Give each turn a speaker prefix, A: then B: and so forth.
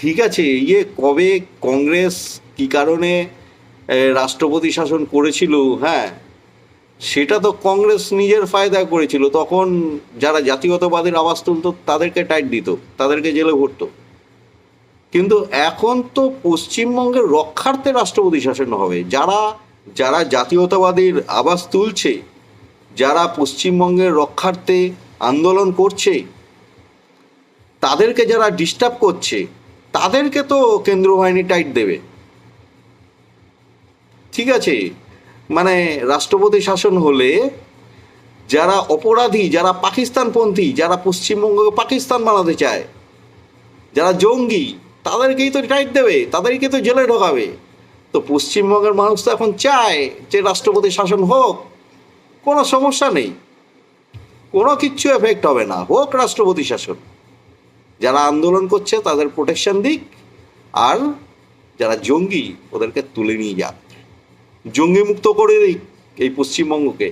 A: ঠিক আছে ইয়ে কবে কংগ্রেস কি কারণে রাষ্ট্রপতি শাসন করেছিল হ্যাঁ সেটা তো কংগ্রেস নিজের ফায়দা করেছিল, তখন যারা জাতীয়তাবাদের আওয়াজ তুলতো, তাদেরকে টাইট দিত, তাদেরকে জেলে ভরতো। কিন্তু এখন তো পশ্চিমবঙ্গের রক্ষার্থে রাষ্ট্রপতি শাসন হবে, যারা যারা জাতীয়তাবাদীর আওয়াজ তুলছে, যারা পশ্চিমবঙ্গের রক্ষার্থে আন্দোলন করছে, তাদেরকে যারা ডিস্টার্ব করছে তাদেরকে তো কেন্দ্র বাহিনী টাইট দেবে। ঠিক আছে? মানে রাষ্ট্রপতি শাসন হলে যারা অপরাধী, যারা পাকিস্তানপন্থী, যারা পশ্চিমবঙ্গকে পাকিস্তান বানাতে চায়, যারা জঙ্গি, তাদেরকেই তো টাইট দেবে, তাদেরকে তো জেলে ঢোকাবে। তো পশ্চিমবঙ্গের মানুষ তো এখন চায় যে রাষ্ট্রপতি শাসন হোক, কোনো সমস্যা নেই। কোনো কিচ্ছু এফেক্ট হবে না। হোক রাষ্ট্রপতি শাসন। যারা আন্দোলন করছে তাদের প্রোটেকশন দিক আর যারা জঙ্গি, ওদেরকে তুলে নিয়ে যাক। জঙ্গি মুক্ত করে দিক এই পশ্চিমবঙ্গকে।